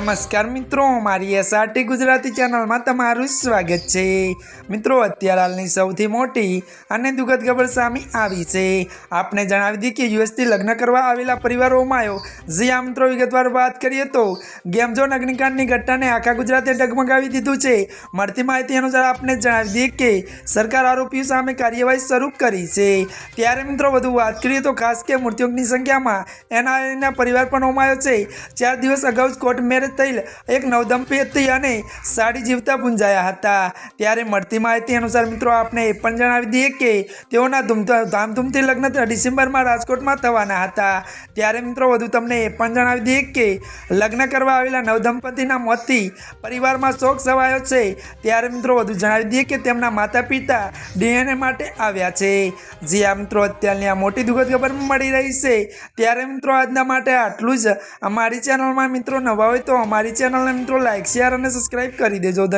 નમસ્કાર મિત્રો, મારી એસઆરટી ગુજરાતી ચેનલમાં તમારું સ્વાગત છે. મિત્રો, અત્યારે હાલની સૌથી મોટી અને દુઃખદ ખબર સામે આવી છે. આપને જણાવી દઈએ કે યુએસથી લગ્ન કરવા આવેલા પરિવારોમાં આવ્યો જે આ મિત્રો, વિગતવાર વાત કરીએ તો ગેમઝોન અગ્નિકાંડની ઘટનાને આખા ગુજરાતે ડગમગાવી દીધું છે. મળતી માહિતી અનુસાર આપને જણાવી દઈએ કે સરકાર આરોપીઓ સામે કાર્યવાહી શરૂ કરી છે. ત્યારે, મિત્રો, વધુ વાત કરીએ તો ખાસ કે મૃત્યુની સંખ્યામાં એનઆઈના પરિવાર પણ હોમાયો છે. ચાર દિવસ અગાઉ જ કોર્ટ મેરેજ થયેલ એક નવદંપતિ અને સાડી જીવતા પૂંજાયા હતા. ત્યારે મળતી માહિતી અનુસાર મિત્રો આપણે એ પણ જણાવી દઈએ કે તેઓના ધૂમ, ધામધૂમથી લગ્ન ડિસેમ્બરમાં રાજકોટમાં થવાના હતા. ત્યારે મિત્રો, વધુ તમને એ પણ જણાવી દઈએ કે લગ્ન કરવા આવેલા નવદંપતિના મોતથી પરિવારમાં શોક સવાયો છે. ત્યારે મિત્રો, વધુ જણાવી દઈએ કે તેમના માતા પિતા ડીએનએ માટે આવ્યા છે. જે આ મિત્રો, અત્યારની આ મોટી દુઃખદ ખબર મળી રહી છે. ત્યારે મિત્રો, આજના માટે આટલું જ. અમારી ચેનલમાં મિત્રો, નવા હોય તો અમારી ચેનલને મિત્રો લાઈક શેર અને સબસ્ક્રાઈબ કરી દેજો.